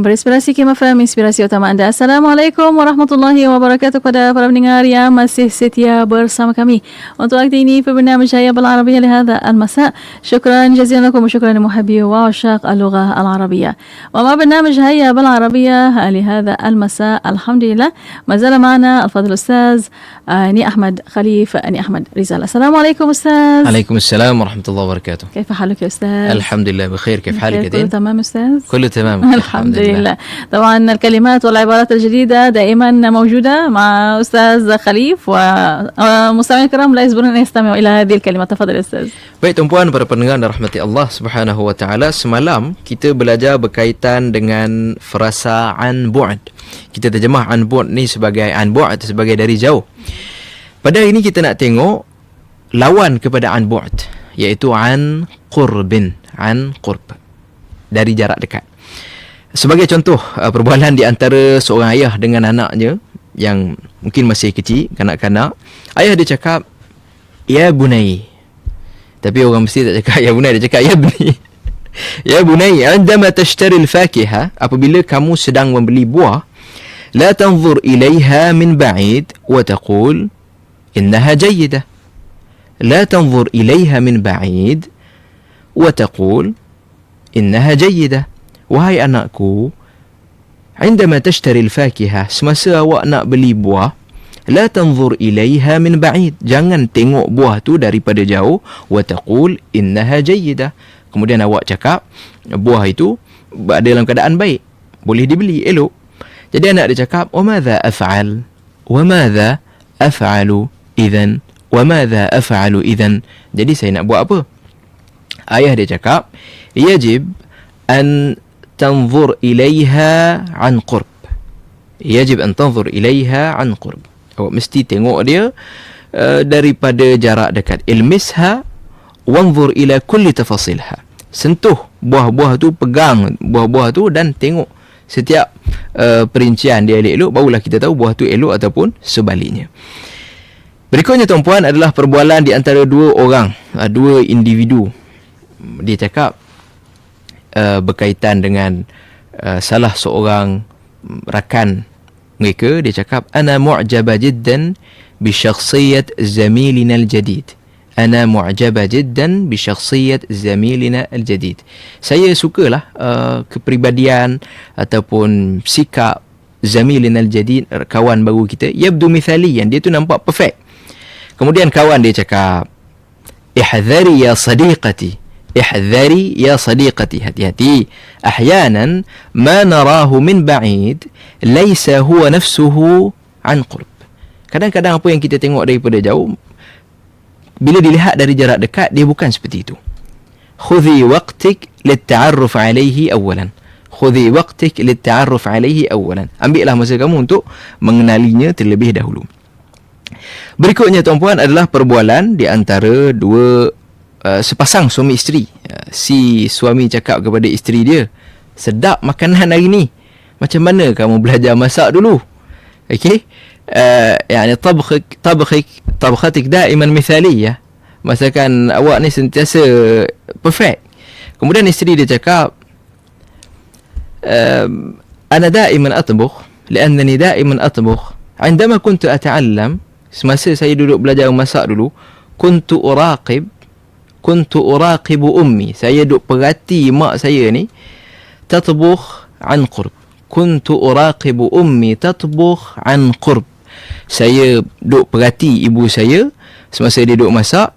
Kembali inspirasi Kim FM, inspirasi utama anda. Assalamualaikum warahmatullahi wabarakatuh kepada para pendengar yang masih setia bersama kami. Untuk waktu ini, pembina Jaya بالعربية لهذا المساء. شكرا جزيلا لكم وشكرا لمحبي وعشاق اللغة العربية. وما برنامج هيا بالعربية لهذا المساء الحمد لله ما زال معنا الفضل الأستاذ أني أحمد خليف أني أحمد رزال. السلام عليكم أستاذ. عليكم السلام ورحمة الله وبركاته. كيف حالك يا أستاذ؟ الحمد لله بخير كيف حالك كله تمام أستاذ؟ كله تمام الحمد لله طبعا الكلمات والعبارات الجديدة دائما موجودة مع أستاذ خليف ومستمعين الكرام لا يصبرون أن يستمعوا إلى هذه الكلمات تفضل أستاذ Baik tuan-puan para pendengar dan rahmati Allah Subhanahu wa taala semalam kita belajar berkaitan dengan frasa an bu'd. Kita terjemah an bu'd ni sebagai an bu'd sebagai dari jauh. Pada hari ini kita nak tengok lawan kepada an bu'd iaitu an qurbin, an qurb. Dari jarak dekat. Sebagai contoh uh, perbualan di antara seorang ayah dengan anaknya yang mungkin masih kecil, kanak-kanak, ayah dia cakap, "Ya bunai." Tapi orang mesti tak cakap ya bunai, dia cakap ya bunai. ya bunai, "Andama tashtari al-fakiha?" Apabila kamu sedang membeli buah, la tanzur ilaiha min ba'id wa taqul innaha jayyidah. La tanzur ilaiha min ba'id wa taqul innaha. Wahai anakku, عندما تشتري الفاكهة semasa awak nak beli buah, لا تنظر إليها من بعيد. Jangan tengok buah tu daripada jauh وتقول إنها جيدة. Kemudian awak cakap buah itu ada dalam keadaan baik. Boleh dibeli, elok. Jadi anak dia cakap, وماذا أفعل؟ وماذا أفعل إذن؟ وماذا أفعل إذن؟ Jadi saya nak buat apa? Ayah dia cakap, يجب أن تنظر إليها عن قرب يجب أن تنظر إليها عن قرب awak mesti tengok dia uh, daripada jarak dekat ilmisha wanzur ila kulli tafasilha sentuh buah-buah tu pegang buah-buah tu dan tengok setiap uh, perincian dia elok-elok barulah kita tahu buah tu elok ataupun sebaliknya berikutnya tuan-puan adalah perbualan di antara dua orang uh, dua individu dia cakap uh, berkaitan dengan uh, salah seorang rakan mereka. Dia cakap ana mu'jaba jiddan bi syakhsiyat zamilina al-jadid. Ana mu'jaba jiddan bi syakhsiyat zamilina al-jadid. Saya sukalah uh, kepribadian ataupun sikap zamilina al-jadid kawan baru kita. Yabdu mithaliyan dia tu nampak perfect. Kemudian kawan dia cakap ihdhari ya sadiqati احذري ya sadiqati hati-hati. Ahyanan ma narahu min ba'id laisa huwa nafsuhu عن kadang-kadang apa yang kita tengok daripada jauh bila dilihat dari jarak dekat dia bukan seperti itu. Khudhi waqtik litta'arruf alayhi awalan khudhi waqtik litta'arruf alayhi awalan ambillah masa kamu untuk mengenalinya terlebih dahulu. Berikutnya tuan-puan adalah perbualan di antara dua Uh, sepasang suami isteri. Uh, si suami cakap kepada isteri dia, "Sedap makanan hari ni. Macam mana kamu belajar masak dulu?" Okey. Uh, yani tabkhik tabkhik tabkhatik daiman mithaliyah. Masakan awak ni sentiasa perfect. Kemudian isteri dia cakap, uh, "Ana daiman atbukh, لأنني دائما أطبخ. عندما كنت أتعلم semasa saya duduk belajar masak dulu, كنت أراقب kuntu uraqibu ummi. Saya duk perhati mak saya ni tatbukh an qurb. Kuntu uraqibu ummi tatbukh an qurb. Saya duk perhati ibu saya semasa dia duk masak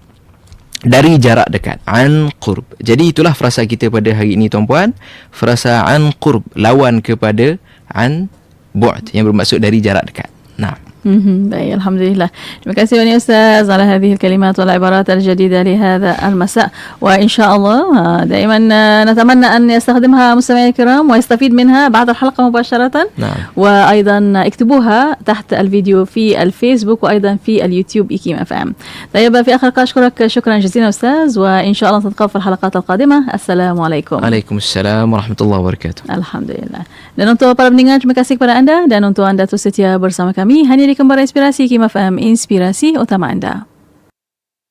dari jarak dekat. An qurb. Jadi itulah frasa kita pada hari ini tuan-puan. Frasa an qurb lawan kepada an bu'd yang bermaksud dari jarak dekat. Nah باي الحمد لله. terima kasih banyak Ustaz على هذه الكلمات والعبارات الجديدة لهذا المساء. وإن شاء الله دائما نتمنى أن يستخدمها مستمعي الكرام ويستفيد منها بعد الحلقة مباشرة. نعم. وأيضا اكتبوها تحت الفيديو في الفيسبوك وأيضا في اليوتيوب إيكيم أف إم. طيب في آخر أشكرك. شكرا جزيلا أستاذ. وإن شاء الله تلقاو في الحلقات القادمة. السلام عليكم. عليكم السلام ورحمة الله وبركاته. الحمد لله. Dan untuk para pendengar terima kasih kepada anda. Dan untuk anda terus setia bersama kami hanya di Kembara Inspirasi Kim FM Inspirasi Utama Anda.